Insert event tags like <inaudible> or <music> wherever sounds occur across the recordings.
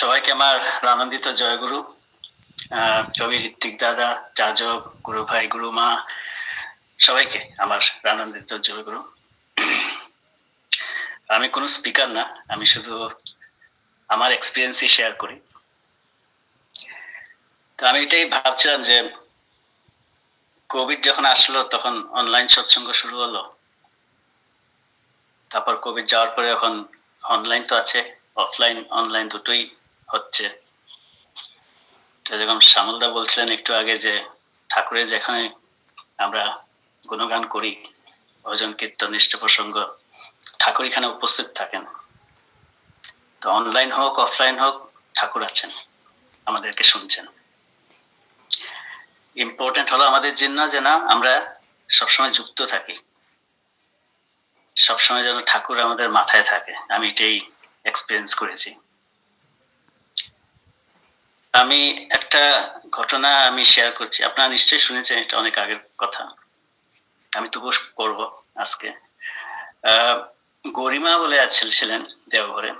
সবাইকে আমার আনন্দিত জয়গুরু কবি ঋত্বিক দাদা, যাজক গুরু ভাই গুরু মা সবাইকে আমার আনন্দিত জয়গুরু। আমি কোনো স্পিকার না, আমি শুধু আমার এক্সপিরিয়েন্সই শেয়ার করি। তো আমি এটাই ভাবছিলাম যে কোভিড যখন আসলো, তখন অনলাইন সৎসঙ্গ শুরু হলো। তারপর কোভিড যাওয়ার পরে এখন অনলাইন তো আছে অফলাইন অনলাইন দুটোই হচ্ছে। যেরকম শ্যামলদা বলছিলেন একটু আগে যে, ঠাকুরের যেখানে আমরা গুণগান করি, ভজন, কীর্তন ইষ্ট প্রসঙ্গ, ঠাকুর এখানে উপস্থিত থাকেন। তো অনলাইন হোক অফলাইন হোক, ঠাকুর আছেন, আমাদেরকে শুনছেন। ইম্পর্টেন্ট হলো আমাদের জন্য যে না, আমরা সবসময় যুক্ত থাকি। সবসময় যেন ঠাকুর আমাদের মাথায় থাকে। আমি এটাই এক্সপিরিয়েন্স করেছি। আমি একটা ঘটনা আমি শেয়ার করছি। আপনারা নিশ্চয়ই শুনেছেন, এটা অনেক আগের কথা। আমি তবুও করব আজকে। গরিমা বলে আছে ছিলেন দেওঘরে।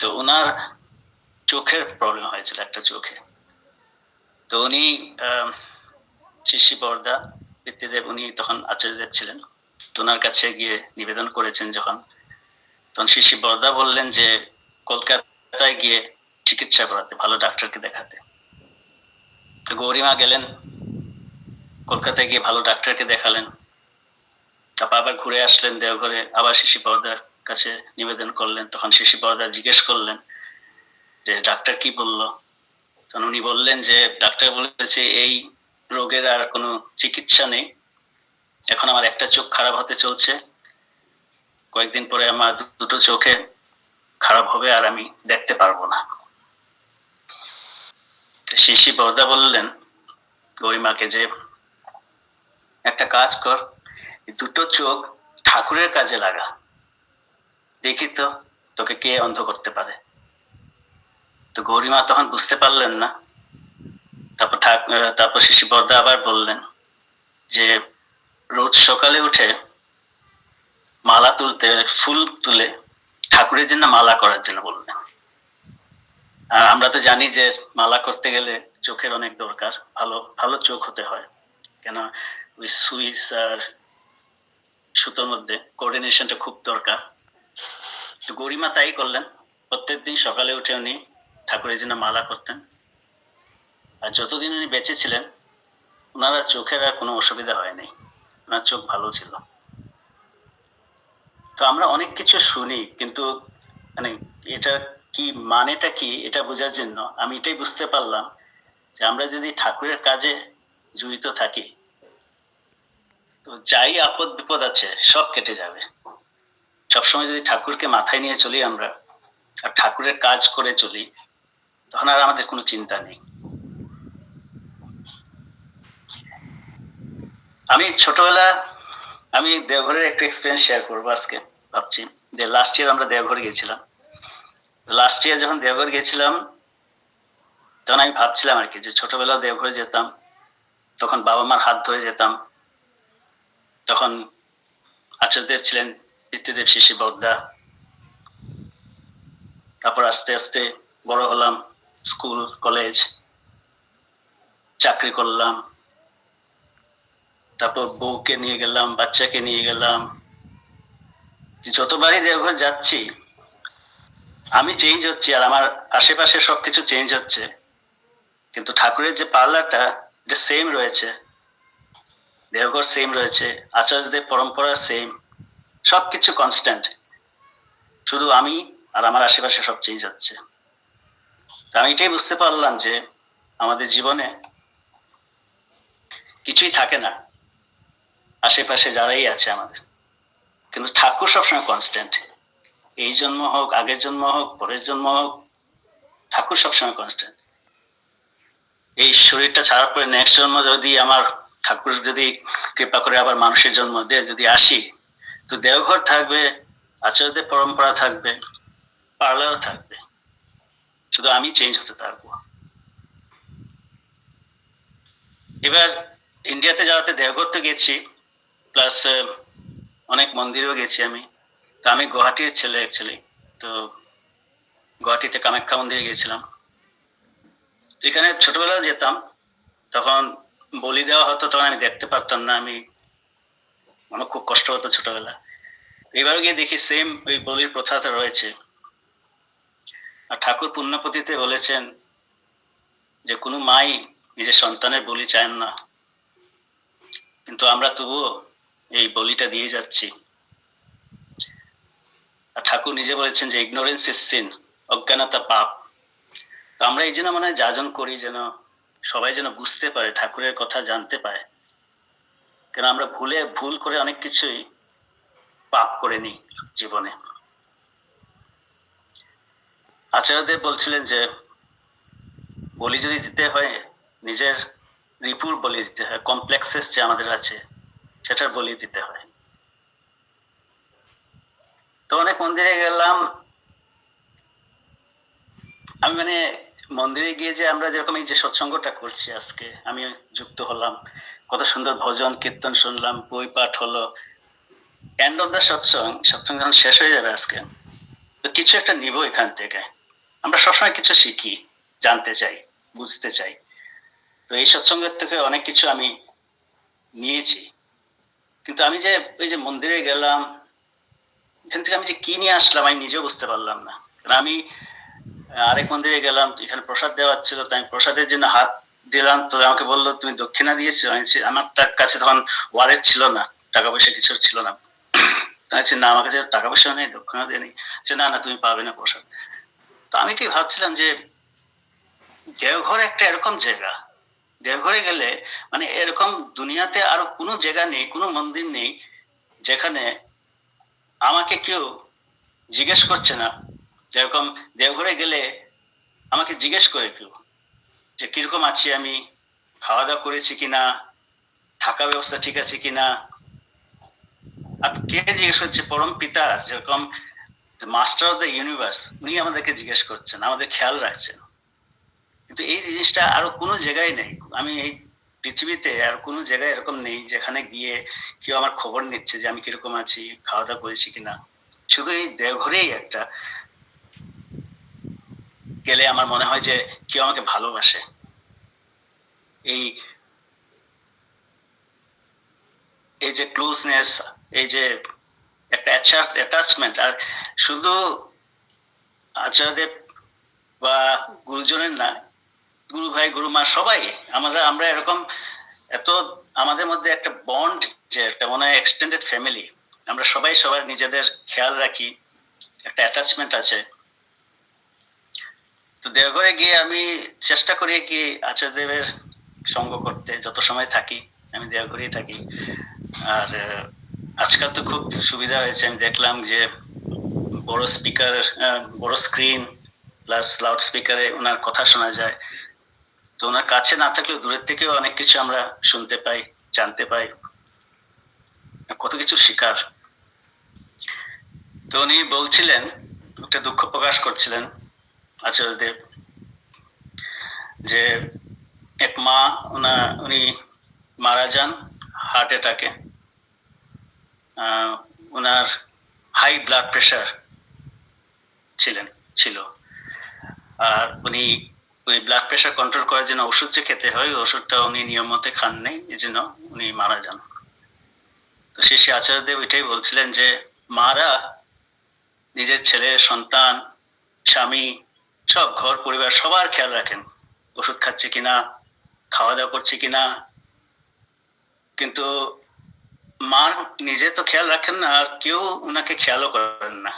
তো ওনার চোখের প্রবলেম হয়েছিল একটা চোখে। তো উনি শিশি বর্দা, পিতৃদেব উনি তখন আচার্যদেব ছিলেন। তো ওনার কাছে গিয়ে নিবেদন করেছেন যখন। তখন শিশি বর্দা বললেন যে, কলকাতায় গিয়ে চিকিৎসা করাতে, ভালো ডাক্তারকে দেখাতে। তো গৌরীমা গেলেন, কলকাতায় গিয়ে ভালো ডাক্তারকে দেখালেন। তারপর আবার ঘুরে আসলেন দেওঘরে, আবার শিশি বর্দার কাছে নিবেদন করলেন। তখন শিশি বর্দা জিজ্ঞেস করলেন যে, ডাক্তার কি বলল? তখন উনি বললেন যে, ডাক্তার বলেছে এই রোগের আর কোনো চিকিৎসা নেই। এখন আমার একটা চোখ খারাপ হতে চলছে। কয়েকদিন পরে আমার দুটো চোখে খারাপ হবে আর আমি দেখতে পারব না। শিশি বর্দা বললেন গরিমাকে যে একটা কাজ কর দুটো চোখ ঠাকুরের কাজে লাগা। দেখি তো তোকে কে অন্ধ করতে পারে। তো গৌরীমা তখন বুঝতে পারলেন না। তারপর ঠাক- আহ, তারপর শিশি বর্দা আবার বললেন যে রোজ সকালে উঠে মালা তুলতে ফুল তুলে ঠাকুরের জন্য মালা করার জন্য বললেন। আমরা তো জানি যে মালা করতে গেলে চোখের অনেক দরকার। ভালো ভালো চোখ হতে হয়। কেন? ওই সুইচ আর সুতোর মধ্যে কোঅর্ডিনেশনটা খুব দরকার। তো গরিমা তাই করলেন। প্রত্যেকদিন সকালে উঠে উনি ঠাকুরের জন্য মালা করতেন। আর যতদিন উনি বেঁচে ছিলেন, ওনার চোখের আর কোনো অসুবিধা হয়নি। ওনার চোখ ভালো ছিল। তো আমরা অনেক কিছু শুনি, কিন্তু মানে এটা কি মানেটা কি এটা বোঝার জন্য আমি এটাই বুঝতে পারলাম যে আমরা যদি ঠাকুরের কাজে জড়িত থাকি, তো যাই আপদ বিপদ আছে, সব কেটে যাবে। সবসময় যদি ঠাকুরকে মাথায় নিয়ে চলি আমরা, আর ঠাকুরের কাজ করে চলি, তখন আর আমাদের কোনো চিন্তা নেই। আমি ছোটবেলা, আমি দেওঘরের একটা এক্সপিরিয়েন্স শেয়ার করব আজকে, ভাবছি যে লাস্ট ইয়ার আমরা দেওঘর গিয়েছিলাম। লাস্ট ইয়ার যখন দেওঘর গেছিলাম, তখন আমি ভাবছিলাম আর কি যে ছোটবেলা দেওঘরে যেতাম, তখন বাবা মার হাত ধরে যেতাম। তখন আচার্যদেব ছিলেন পিতৃদেব শিশি বর্দা তারপর আস্তে আস্তে বড় হলাম, স্কুল, কলেজ, চাকরি করলাম। তারপর বউকে নিয়ে গেলাম, বাচ্চাকে নিয়ে গেলাম। যতবারই দেওঘর যাচ্ছি আমি চেঞ্জ হচ্ছি আর আমার আশেপাশে সবকিছু চেঞ্জ হচ্ছে। কিন্তু ঠাকুরের যে পার্লারটা এটা সেম রয়েছে। দেওঘর সেম রয়েছে, আচার্যদের পরম্পরা সেম সবকিছু কনস্ট্যান্ট শুধু আমি আর আমার আশেপাশে সব চেঞ্জ হচ্ছে। আমি এটাই বুঝতে পারলাম যে আমাদের জীবনে কিছুই থাকে না। আশেপাশে যারাই আছে আমাদের। কিন্তু ঠাকুর সবসময় কনস্ট্যান্ট এই জন্ম হোক, আগের জন্ম হোক, পরের জন্ম হোক, ঠাকুর সবসময় কনস্ট্যান্ট এই শরীরটা ছাড়ার পরে নেক্সট জন্ম যদি আমার ঠাকুর যদি কৃপা করে আবার মানুষের জন্ম দিয়ে, যদি আসি, তো দেওঘর থাকবে, আচার্যদের পরম্পরা থাকবে, পার্লারও থাকবে। শুধু আমি চেঞ্জ হতে থাকব এবার ইন্ডিয়াতে যাওয়াতে দেওঘর তো গেছি প্লাস অনেক মন্দিরেও গেছি আমি। তো আমি গুয়াহাটির ছেলে অ্যাকচুয়ালি তো গুয়াহাটিতে কামাখ্যা মন্দিরে গিয়েছিলাম। এখানে ছোটবেলায় যেতাম, তখন বলি দেওয়া হতো, তখন আমি দেখতে পারতাম না, আমি আমার খুব কষ্ট হতো ছোটবেলা। এবার গিয়ে দেখি সেম ওই বলির প্রথাটা রয়েছে। আর ঠাকুর পুণ্যপতিতে বলেছেন যে, কোনো মাই নিজের সন্তানের বলি চান না। কিন্তু আমরা তবুও এই বলিটা দিয়ে যাচ্ছি। ঠাকুর নিজে বলেছেন যে ইগনোরেন্স ইস সিন অজ্ঞানতা পাপ। তো আমরা এই জন্য মনে যাজন করি যেন সবাই যেন বুঝতে পারে, ঠাকুরের কথা জানতে পারে। কেন আমরা ভুলে, ভুল করে অনেক কিছুই পাপ করে নিই জীবনে। আচার্যদেব বলছিলেন যে বলি যদি দিতে হয়, নিজের রিপুর বলি দিতে হয় কমপ্লেক্সেস যে আমাদের আছে, সেটার বলি দিতে হয়। তো অনেক মন্দিরে গেলাম। আমি মানে মন্দিরে গিয়ে যে আমরা যেরকম এই যে সৎসঙ্গটা করছি আজকে আমি যুক্ত হলাম। কত সুন্দর ভজন, কীর্তন শুনলাম, বই পাঠ হলো। End of the satsang satsang যখন শেষ হয়ে যাবে আজকে, তো কিছু একটা নিব এখান থেকে। আমরা সবসময় কিছু শিখি, জানতে চাই, বুঝতে চাই। তো এই সৎসঙ্গের থেকে অনেক কিছু আমি নিয়েছি। কিন্তু আমি যে ওই যে মন্দিরে গেলাম এখান থেকে আমি যে কি নিয়ে আসলাম আমি নিজেও বুঝতে পারলাম না। আমি আরেক মন্দিরে গেলাম এখানে প্রসাদ দেওয়া ছিল তো আমি প্রসাদের জন্য হাত দিলাম তো আমাকে বলল তুমি দক্ষিণা দিয়েছ। আমি আমার তার কাছে তখন ওয়ালেট ছিল না টাকা পয়সা কিছু ছিল না। <clears throat> বলছি, না আমার কাছে টাকা পয়সা নেই দক্ষিণা দিয়ে নেই যে না না তুমি পাবে না প্রসাদ। তো আমি কি ভাবছিলাম যে দেওঘর একটা এরকম জায়গা। দেওঘরে গেলে মানে এরকম দুনিয়াতে আরও কোনো জায়গা নেই কোনো মন্দির নেই যেখানে আমাকে কেউ জিজ্ঞেস করছে না। যেরকম দেওঘরে গেলে আমাকে জিজ্ঞেস করে কেউ যে, কীরকম আছি আমি? খাওয়া দাওয়া করেছি কিনা? থাকা ব্যবস্থা ঠিক আছে কিনা? আর কে জিজ্ঞেস করছে? পরম পিতা, যেরকম মাস্টার অফ দ্য ইউনিভার্স উনি আমাদেরকে জিজ্ঞেস করছেন, আমাদের খেয়াল রাখছেন। কিন্তু এই জিনিসটা আরও কোনো জায়গায় নেই। আমি এই পৃথিবীতে আর কোনো জায়গায় এরকম নেই যেখানে গিয়ে কেউ আমার খবর নিচ্ছে যে আমি কীরকম আছি খাওয়া দাওয়া করেছি কিনা। শুধু এই দেওঘরেই একটা। গেলে আমার মনে হয় যে কেউ আমাকে ভালোবাসে। এই এই যে ক্লোজনেস এই যে একটা অ্যাটাচমেন্ট আর শুধু আচার্যদেব বা গুরুজনের না গুরু ভাই, গুরু মা সবাই আমরা আমরা এরকম এত আমাদের মধ্যে একটা বন্ড যে একটা মনে হয় এক্সটেন্ডেড ফ্যামিলি আমরা সবাই সবার নিজেদের খেয়াল রাখি, একটা অ্যাটাচমেন্ট আছে। তো দেওঘরে গিয়ে আমি চেষ্টা করি কি আচার্যদেবের সঙ্গ করতে, যত সময় থাকি, আমি দেওঘরেই থাকি। আর আজকাল তো খুব সুবিধা হয়েছে, আমি দেখলাম যে বড় স্পিকার বড় স্ক্রিন প্লাস লাউড স্পিকারে ওনার কথা শোনা যায়। তো ওনার কাছে না থাকলেও দূরের থেকেও অনেক কিছু আমরা শুনতে পাই, জানতে পাই। কত কিছু শিকার। তো উনি বলছিলেন একটা দুঃখ প্রকাশ করছিলেন আচার্যদেব, যে এক মা ওনা, উনি মারা যান হার্ট অ্যাটাকে ওনার হাই ব্লাড প্রেশার ছিলেন, ছিল। আর উনি ওই ব্লাড প্রেশার কন্ট্রোল করার জন্য ওষুধ যে খেতে হয় ওষুধটা উনি নিয়ম মতে খান নেই এই জন্য উনি মারা যান। তো শেষে আচার্যদেব এটাই বলছিলেন যে, মারা, নিজের ছেলে, সন্তান, স্বামী, সব ঘর, পরিবার, সবার খেয়াল রাখেন, ওষুধ খাচ্ছে কিনা খাওয়া দাওয়া করছে কিনা। কিন্তু মা নিজে তো খেয়াল রাখেন না, আর কেউ ওনাকে খেয়ালও করেন না।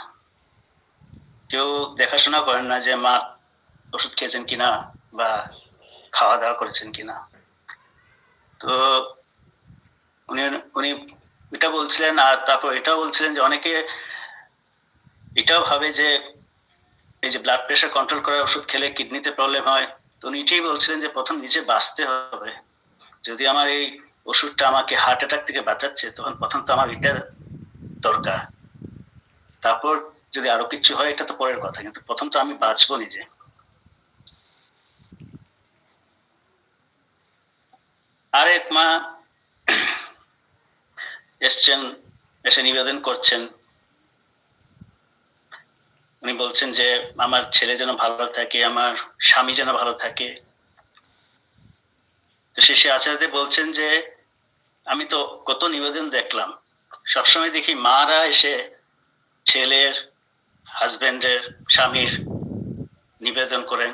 কেউ দেখাশোনা করেন না যে, মা ওষুধ খেয়েছেন কিনা বা খাওয়া দাওয়া করেছেন কিনা। তো উনি উনি এটা বলছিলেন আর তারপর এটাও বলছিলেন যে অনেকে এটাও ভাবে যে এই যে ব্লাড প্রেশার কন্ট্রোল করার ওষুধ খেলে কিডনিতে প্রবলেম হয়। তো উনি এটাই বলছিলেন যে প্রথম নিজে বাঁচতে হবে। যদি আমার এই ওষুধটা আমাকে হার্ট অ্যাটাক থেকে বাঁচাচ্ছে, তখন প্রথম তো আমার এটা দরকার। তারপর যদি আরও কিছু হয়, এটা তো পরের কথা। কিন্তু প্রথম তো আমি বাঁচবো নিজে। আরেক মা এসছেন, এসে নিবেদন করছেন। উনি বলছেন যে, আমার ছেলে যেন ভালো থাকে, আমার স্বামী যেন ভালো থাকে। তো শেষে আচার্যদেব বলছেন যে, আমি তো কত নিবেদন দেখলাম। সবসময় দেখি মারা এসে ছেলের হাজবেন্ডের স্বামীর নিবেদন করেন।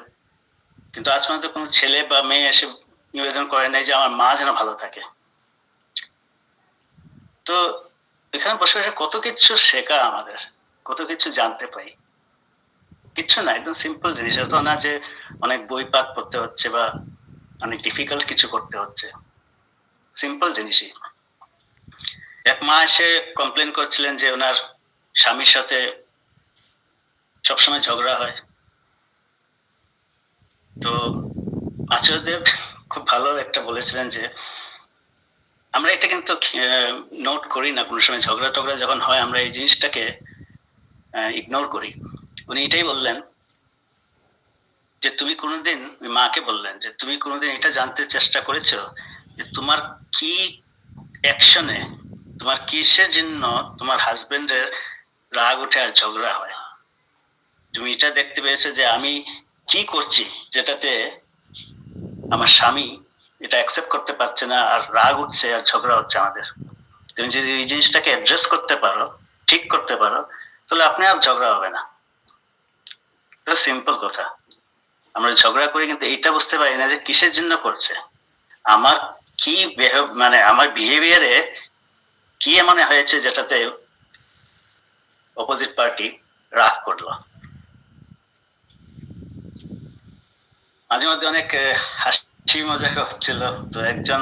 কিন্তু আজ পর্যন্ত কোনো ছেলে বা মেয়ে এসে নিবেদন করে নাই যে আমার মা যেন ভালো থাকে। তো এখানে বসে বসে কত কিছু শেখা আমাদের, কত কিছু জানতে পাই কিচ্ছু না, একদম সিম্পল জিনিস। এত না যে অনেক বই পাঠ করতে হচ্ছে বা অনেক ডিফিকাল্ট কিছু করতে হচ্ছে। সিম্পল জিনিসই। এক মা এসে কমপ্লেন করছিলেন যে ওনার স্বামীর সাথে সবসময় ঝগড়া হয়। তো আচার্যদেব খুব ভালো একটা বলেছিলেন যে, আমরা এটা কিন্তু নোট করি না কোনো সময়। ঝগড়া টগড়া যখন হয়, আমরা এই জিনিসটাকে ইগনোর করি। উনি এটাই বললেন যে, তুমি কোনোদিন, মাকে বললেন যে, তুমি কোনোদিন এটা জানতে চেষ্টা করেছ যে, তোমার কি অ্যাকশনে তোমার কিসের জন্য তোমার হাজবেন্ডের রাগ উঠে আর ঝগড়া হয়? তুমি এটা দেখতে পেয়েছ যে, আমি কি করছি যেটাতে আমার স্বামী এটা অ্যাকসেপ্ট করতে পারছে না, আর রাগ উঠছে, আর ঝগড়া হচ্ছে আমাদের। তুমি যদি এই জিনিসটাকে অ্যাড্রেস করতে পারো, ঠিক করতে পারো, তাহলে আপনি আর ঝগড়া হবে না। সিম্পল কথা। আমরা ঝগড়া করি কিন্তু এইটা বুঝতে পারি না যে কিসের জন্য করছে। আমার কি মানে আমার বিহেভিয়ারে কি এমন হয়েছে যেটাতে অপোজিট পার্টি রাগ করল? মাঝে মধ্যে অনেক হাসি মজা হচ্ছিল। তো একজন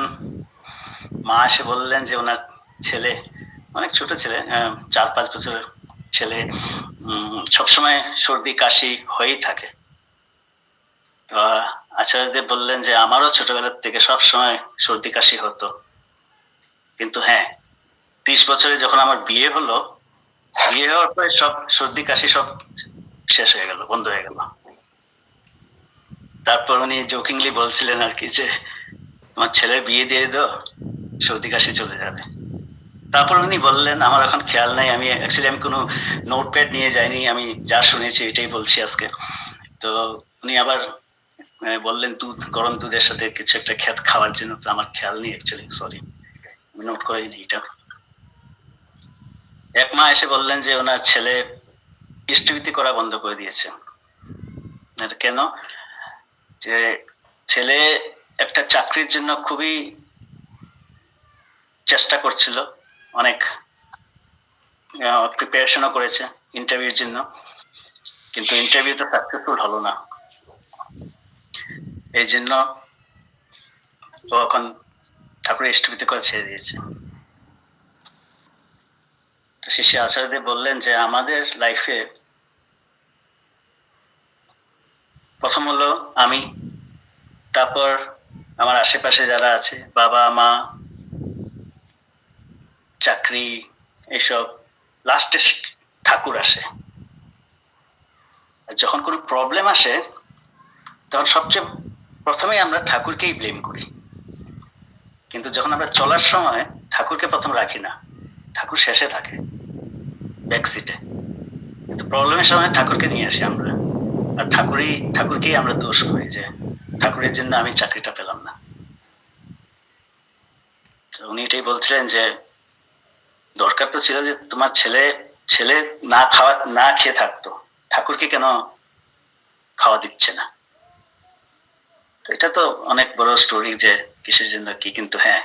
মা এসে বললেন যে ওনার ছেলে, অনেক ছোট ছেলে চার পাঁচ বছরের ছেলে সবসময় সর্দি, কাশি হয়েই থাকে। আচার্যদেব বললেন যে আমারও ছোটবেলার থেকে সব সময় সর্দি, কাশি হতো। কিন্তু হ্যাঁ ত্রিশ বছরে যখন আমার বিয়ে হলো, বিয়ে হওয়ার পরে সব সর্দি, কাশি সব শেষ হয়ে গেল, বন্ধ হয়ে গেল। তারপর উনি জোকিংলি বলছিলেন আর কি যে, তোমার ছেলের বিয়ে দিয়ে দাও সর্দি কাশি চলে যাবে। তারপর উনি বললেন, আমার এখন খেয়াল নাই, আমি অ্যাকচুয়ালি আমি কোনো নোটপ্যাড নিয়ে যাইনি, আমি যা শুনেছি এটাই বলছি আজকে। তো উনি আবার বললেন, দুধ, গরম দুধের সাথে কিছু একটা খেত খাওয়ার জন্য তো আমার খেয়াল নেই অ্যাকচুয়ালি সরি আমি নোট করিনি এটা। এক মা এসে বললেন যে, ওনার ছেলে ইষ্টভীতি করা বন্ধ করে দিয়েছে। কেন? যে ছেলে একটা চাকরির জন্য খুবই চেষ্টা করছিল, অনেক প্রিপারেশনও করেছে ইন্টারভিউর জন্য। কিন্তু ইন্টারভিউ তো সাকসেসফুল হলো না। এই জন্য ও এখন ঠাকুরের ইষ্টভীতি করে ছেড়ে দিয়েছে। শিশি আচার্যদেব বললেন যে আমাদের লাইফে প্রথম হলো আমি, তারপর আমার আশেপাশে যারা আছে, বাবা, মা, চাকরি এসব লাস্টে ঠাকুর আসে। যখন কোনো প্রবলেম আসে, তখন সবচেয়ে প্রথমেই আমরা ঠাকুরকেই ব্লেম করি। কিন্তু যখন আমরা চলার সময় ঠাকুরকে প্রথম রাখি না, ঠাকুর শেষে থাকে ব্যাক সিটে কিন্তু প্রবলেমের সময় ঠাকুরকে নিয়ে আসি আমরা। আর ঠাকুরই, ঠাকুরকেই আমরা দোষ করি যে ঠাকুরের জন্য আমি চাকরিটা পেলাম না। উনি এটাই বলছিলেন যে, দরকার তো ছিল যে তোমার ছেলে ছেলে না খাওয়া, না খেয়ে থাকতো। ঠাকুরকে কেন খাওয়া দিচ্ছে না? এটা তো অনেক বড় স্টোরি যে কিসের জন্য কি, কিন্তু হ্যাঁ।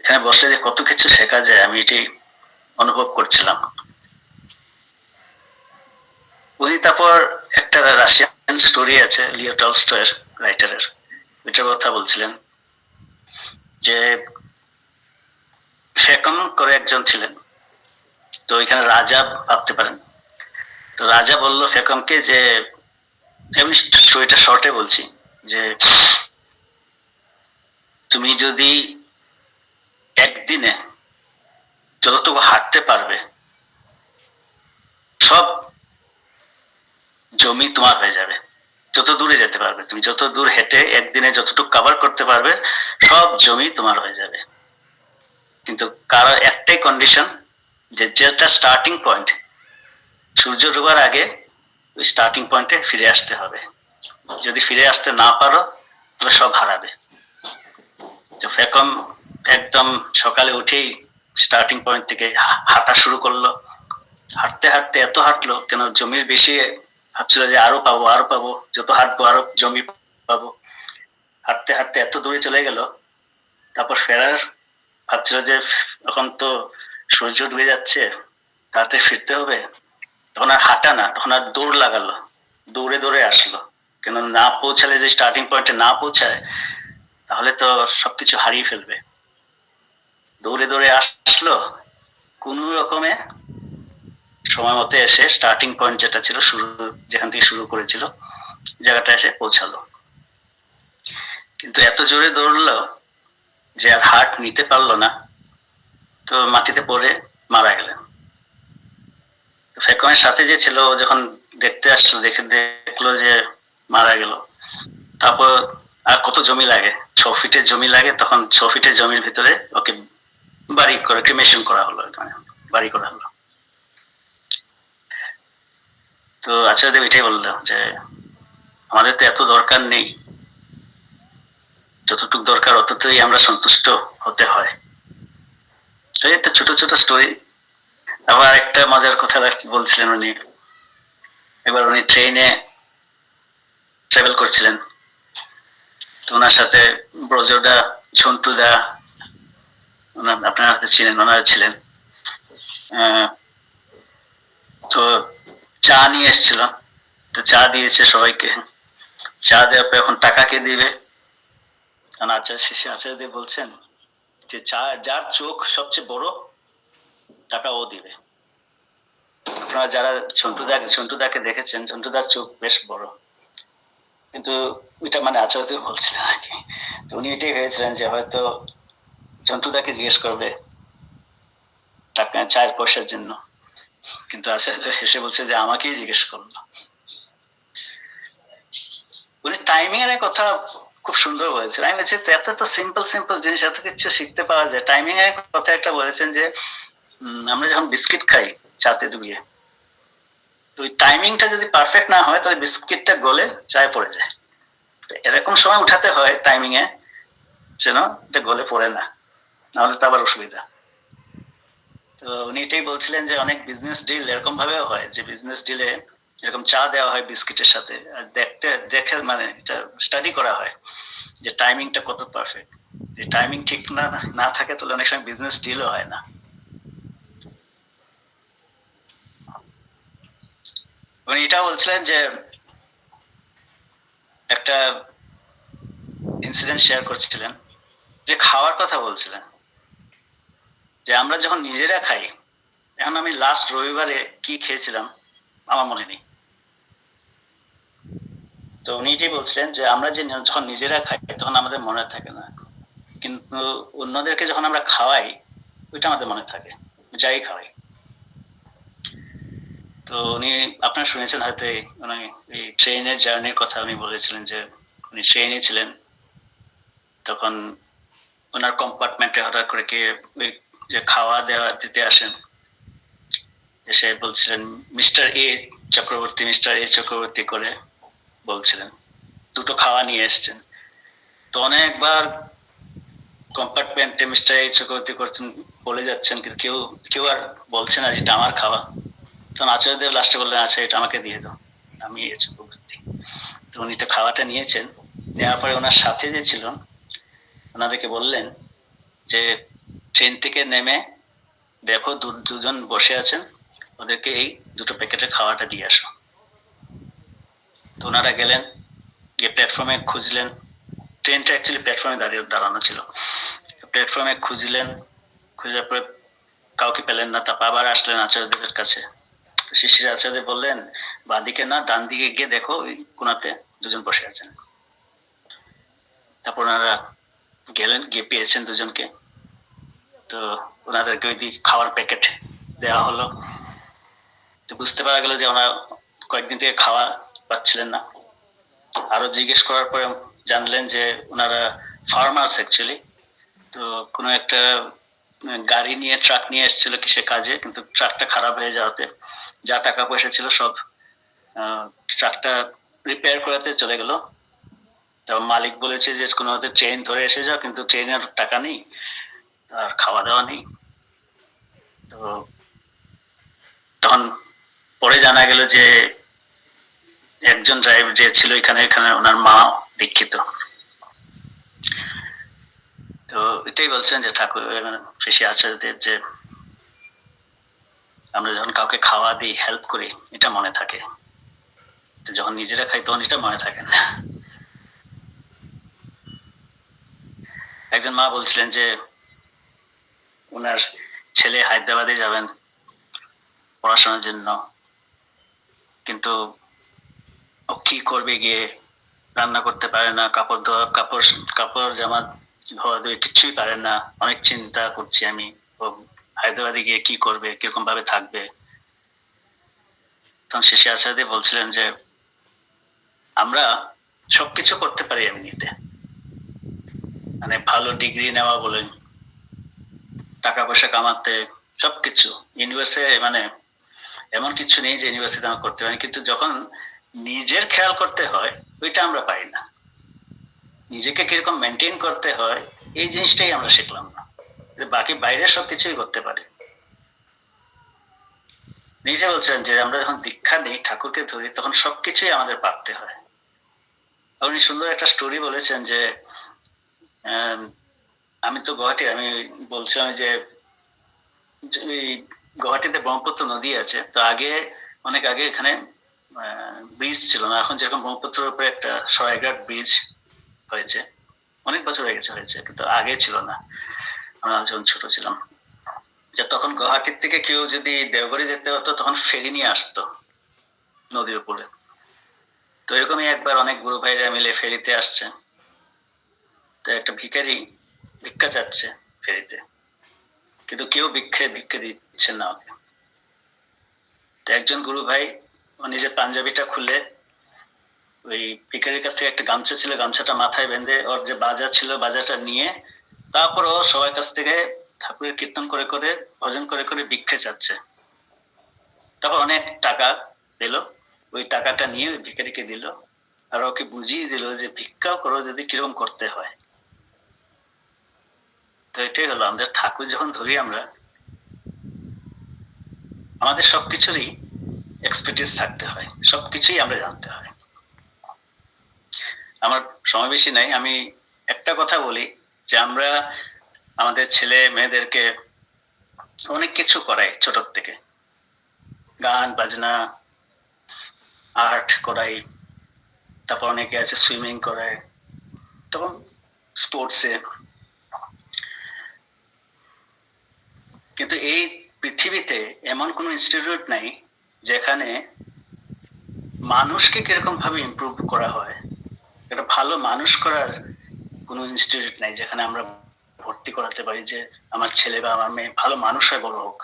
এখানে বসলে যে কত কিছু শেখা যায়, আমি এটি অনুভব করছিলাম। উনি তারপর একটা রাশিয়ান স্টোরি আছে লিও টলস্টয়ের রাইটারের ওইটার কথা বলছিলেন যে ফেকন করে একজন ছিলেন। তো এখানে রাজা ভাবতে পারেন। তো রাজা বলল ফেকমকে যে এমনি স্টোরিটা শর্টে বলছি, যে তুমি যদি একদিনে যতটুকু হাঁটতে পারবে, সব জমি তোমার হয়ে যাবে। যত দূরে যেতে পারবে, তুমি যত দূর হেঁটে একদিনে যতটুকু কভার করতে পারবে, সব জমি তোমার হয়ে যাবে। কিন্তু কারও একটাই কন্ডিশন যে যেটা স্টার্টিং পয়েন্ট সূর্য ডোবার আগে ওই স্টার্টিং পয়েন্টে ফিরে আসতে হবে। যদি ফিরে আসতে না পারো, তাহলে সব হারাবে। তো ফেকম একদম সকালে উঠেই স্টার্টিং পয়েন্ট থেকে হাঁটা শুরু করল। হাঁটতে হাঁটতে এত হাঁটলো, কেন জমির বেশি ভাবছিল যে আরও পাবো আরও পাবো, যত হাঁটবো আরও জমি পাবো। হাঁটতে হাঁটতে এত দূরে চলে গেল, তারপর ফেরার ভাবছিল যে এখন তো সূর্য ডুবে যাচ্ছে, তাতে ফিরতে হবে। তখন আর হাঁটা না, তখন আর দৌড় লাগালো, দৌড়ে দৌড়ে আসলো। কেন না পৌঁছালে যে স্টার্টিং পয়েন্টে না পৌঁছায়, তাহলে তো সবকিছু হারিয়ে ফেলবে। দৌড়ে দৌড়ে আসলো, কোন রকমে সময় মতো এসে স্টার্টিং পয়েন্ট যেটা ছিল শুরু, যেখান থেকে শুরু করেছিল, জায়গাটা এসে পৌঁছালো। কিন্তু এত জোরে দৌড়লো যে আর হার্ট নিতে পারল না, তো মাটিতে পড়ে মারা গেলেন। ফেকমের সাথে যে ছিল যখন দেখতে আসলো, দেখে দেখল যে মারা গেল। তারপর আর কত জমি লাগে? ছ ফিটের জমি লাগে, তখন ছ ফিটের জমির ভিতরে ওকে বাড়ি করে ক্রিমেশন করা হলো বাড়ি করা হলো। তো আচার্যদেব এটাই বললাম যে আমাদের তো এত দরকার নেই। যতটুকু দরকার অতটাই আমরা সন্তুষ্ট হতে হয়। এই ছোট ছোট স্টোরি আবার একটা মজার কথা বলছিলেন উনি। এবার উনি ট্রেনে ট্রাভেল করছিলেন। তো ওনার সাথে ব্রজদা ওনার আপনার হাতে ছিলেন, ওনারা ছিলেন। তো চা নিয়ে এসেছিল। তো চা দিয়েছে সবাইকে। চা দেওয়ার পর এখন টাকা কে দিবে? আচার্য শেষে আচার্যদেব বলছেন যে চা যার চোখ সবচেয়ে বড়, টাকা ও দিবে। আপনারা যারা ঝন্টুদা ঝন্টুদাকে দেখেছেন ঝন্টুদার চোখ বেশ বড়। কিন্তু ওইটা মানে আচার্য বলছিলেন আর কি। তো উনি এটাই ভেবেছিলেন যে হয়তো ঝন্টুদাকে জিজ্ঞেস করবে টাকা, চায়ের পয়সার জন্য। কিন্তু আচার্য হেসে বলছে যে আমাকেই জিজ্ঞেস করল উনি টাইমিং এর কথা খুব সুন্দর বলেছেন। আমি বলছি এত তো সিম্পল সিম্পল জিনিস, এত কিছু শিখতে পাওয়া যায়। টাইমিং এর কথা একটা বলেছেন যে আমরা যখন বিস্কিট খাই চাতে ডুবিয়ে, তো ওই টাইমিংটা যদি পারফেক্ট না হয়, তাহলে বিস্কিটটা গলে চায়ে পড়ে যায়। তো এরকম সময় উঠাতে হয় টাইমিং এ, যেন এটা গলে পড়ে না, নাহলে তো আবার অসুবিধা। তো উনি এটাই বলছিলেন যে অনেক বিজনেস ডিল এরকম ভাবেও হয় যে বিজনেস ডিলে এরকম চা দেওয়া হয় বিস্কিটের সাথে আর দেখতে, দেখে মানে এটা স্টাডি করা হয় যে টাইমিংটা কত পারফেক্ট যে টাইমিং ঠিক না না থাকে তাহলে অনেক সময় বিজনেস ডিলও হয় না। উনি এটা বলছিলেন যে একটা ইনসিডেন্ট শেয়ার করছিলেন। যে খাওয়ার কথা বলছিলেন। যে আমরা যখন নিজেরা খাই, এখন আমি লাস্ট রবিবারে কি খেয়েছিলাম, আমার মনে নেই। তো উনি এটাই বলছিলেন যে আমরা যে যখন নিজেরা খাই, তখন আমাদের মনে থাকে না। কিন্তু অন্যদেরকে যখন আমরা খাওয়াই, ওইটা আমাদের মনে থাকে। যাই খাওয়াই। তো উনি, আপনারা শুনেছেন হয়তো উনি এই ট্রেনের জার্নির কথা উনি বলেছিলেন যে উনি ট্রেনে ছিলেন। তখন ওনার কম্পার্টমেন্টে হঠাৎ করে কে ওই যে খাওয়া দেওয়া দিতে আসেন। এসে বলছিলেন, mister A Chakraborty, mister A Chakraborty করে বলছিলেন। দুটো খাওয়া নিয়ে এসছেন। তো অনেকবার কম্পার্টমেন্টে মিস্টার এ চক্রবর্তী করছেন, বলে যাচ্ছেন, কিন্তু কেউ কেউ আর বলছে না এটা আমার খাওয়া। তখন আচার্যদেব লাস্টে বললেন আচ্ছা এটা আমাকে দিয়ে দাও। আমি এ চক্রবর্তী। তো উনি তো খাওয়াটা নিয়েছেন। নেওয়ার পরে ওনার সাথে যে ছিল ওনাদেরকে বললেন যে ট্রেন থেকে নেমে দেখো দুজন বসে আছেন। ওদেরকে এই দুটো প্যাকেটের খাওয়াটা দিয়ে আসো। তো ওনারা গেলেন, গিয়ে প্ল্যাটফর্মে খুঁজলেন। ট্রেনটা অ্যাকচুয়ালি প্ল্যাটফর্মে দাঁড়িয়ে দাঁড়ানো ছিল। প্ল্যাটফর্মে খুঁজলেন, খুঁজার পরে কাউকে পেলেন না। তারপর আবার আসলেন আচার্যদেবের কাছে। শিশির আচার্য বললেন বাঁদিকে না, ডান দিকে গিয়ে দেখো ওই কোনাতে দুজন বসে আছেন। তারপর ওনারা গেলেন, গিয়ে পেয়েছেন দুজনকে। তো ওনাদেরকে ওই খাওয়ার প্যাকেট দেওয়া হলো। তো বুঝতে পারা গেল যে কয়েকদিন থেকে খাওয়া পাচ্ছিলেন না। আরও জিজ্ঞেস করার পরে জানলেন যে ওনারা ফার্মার্স অ্যাকচুয়ালি তো কোনো একটা গাড়ি নিয়ে ট্রাক নিয়ে এসেছিল কিসে কাজে, কিন্তু ট্রাকটা খারাপ হয়ে যাওয়াতে যা টাকা পয়সা ছিল সব ট্রাকটা রিপেয়ার করাতে চলে গেল। তো মালিক বলেছে যে কোনো ট্রেন ধরে এসে যাও, কিন্তু ট্রেনের টাকা নেই। আর খাওয়া দাওয়া নেই। তো তখন পরে জানা গেল যে একজন ড্রাইভার যে ছিল এখানে এখানে ওনার মা দীক্ষিত। তো এটাই বলছেন যে ঠাকুর শেষে আচার্যদেব যে আমরা যখন কাউকে খাওয়া দিই হেল্প করি, এটা মনে থাকে। যখন নিজেরা খাই, তখন এটা মনে থাকে না। একজন মা বলছিলেন যে ওনার ছেলে হায়দ্রাবাদে যাবেন পড়াশোনার জন্য। কিন্তু কি করবে গিয়ে? রান্না করতে পারে না, কাপড় ধোয়া, কাপড় কাপড় জামা ধোয়া ধুয়ে কিছুই পারে না। অনেক চিন্তা করছি আমি, ও হায়দ্রাবাদে গিয়ে কি করবে, কীরকম ভাবে থাকবে? তখন শেষে আচার্য বলছিলেন যে, আমরা সবকিছু করতে পারি এমনিতে। মানে ভালো ডিগ্রি নেওয়া বলেন টাকা পয়সা কামাতে, সবকিছু। ইউনিভার্সিটি মানে এমন কিছু নেই যে ইউনিভার্সিটি আমরা করতে পারি কিন্তু যখন নিজের খেয়াল করতে হয়, ওইটা আমরা পাই না। নিজেকে কীরকম মেনটেন করতে হয়, এই জিনিসটাই আমরা শিখলাম না। বাকি বাইরে সবকিছুই করতে পারি। নিজে বলছেন যে আমরা যখন দীক্ষা নিই, ঠাকুরকে ধরি, তখন সবকিছুই আমাদের পারতে হয়। উনি সুন্দর একটা স্টোরি বলেছেন যে আমি তো গুয়াহাটি, আমি বলছিলাম যে গুয়াহাটিতে ব্রহ্মপুত্র নদী আছে, তো আগে, অনেক আগে এখানে ব্রিজ ছিল না। এখন যেরকম ব্রহ্মপুত্রের উপরে একটা সরাইঘাট ব্রিজ হয়েছে, অনেক বছর হয়ে গেছে, হয়েছে, কিন্তু আগে ছিল না। আমরা যখন ছোট ছিলাম। যে তখন গুয়াহাটির থেকে কেউ যদি দেওঘরে যেতে হতো, তখন ফেরি নিয়ে আসতো নদীর উপরে। তো এরকমই একবার অনেক গুরু ভাইরা মিলে ফেরিতে আসছে। তো একটা ভিখারি ভিক্ষা চাচ্ছে ফেরিতে। কিন্তু কেউ ভিক্ষে ভিক্ষে দিচ্ছে না ওকে। একজন গুরু ভাই, ও নিজের পাঞ্জাবিটা খুলে ওই ভিখারির কাছ থেকে একটা গামছা ছিল, গামছাটা মাথায় বেঁধে ওর যে বাজা ছিল, বাজাটা নিয়ে তারপর ও সবার কাছ থেকে ঠাকুরের কীর্তন করে করে, ভজন করে করে ভিক্ষে চাচ্ছে। তারপর অনেক টাকা দিল। ওই টাকাটা নিয়ে ওই ভিখারিকে দিল। আর ওকে বুঝিয়ে দিল যে ভিক্ষাও করো যদি কীরকম করতে হয়। তো এটাই হলো আমাদের ঠাকুর যখন ধরি আমরা, আমাদের সবকিছুরই এক্সপার্টিস থাকতে হয়, সবকিছুই আমরা জানতে হয়। আমার সময় বেশি নাই, আমি একটা কথা বলি যে আমরা আমাদের ছেলে মেয়েদেরকে অনেক কিছু করাই ছোট থেকে। গান, বাজনা, আর্ট করাই, তারপর অনেকে আছে সুইমিং করায়, তখন স্পোর্টসে কিন্তু এই পৃথিবীতে এমন কোন ইনস্টিটিউট নাই যেখানে মানুষকে কীরকম ভাবে ইমপ্রুভ করা হয়। একটা ভালো মানুষ করার কোনো ইনস্টিটিউট নাই যেখানে আমরা ভর্তি করাতে পারি যে আমার ছেলে বা আমার মেয়ে ভালো মানুষ হয়, বড় হোক।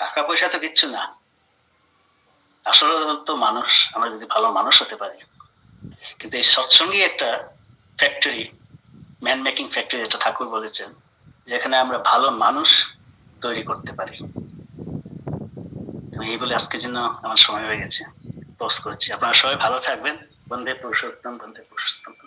টাকা পয়সা তো কিচ্ছু না। আসলে তো মানুষ, আমরা যদি ভালো মানুষ হতে পারি। কিন্তু এই সৎসঙ্গী একটা ফ্যাক্টরি ম্যান মেকিং ফ্যাক্টরি যেটা ঠাকুর বলেছেন, যেখানে আমরা ভালো মানুষ তৈরি করতে পারি। এই বলে আজকের জন্য আমার সময় হয়ে গেছে। পোস্ট করছি। আপনারা সবাই ভালো থাকবেন। বন্ধে পুরুষোত্তম বন্ধে পুরুষোত্তম।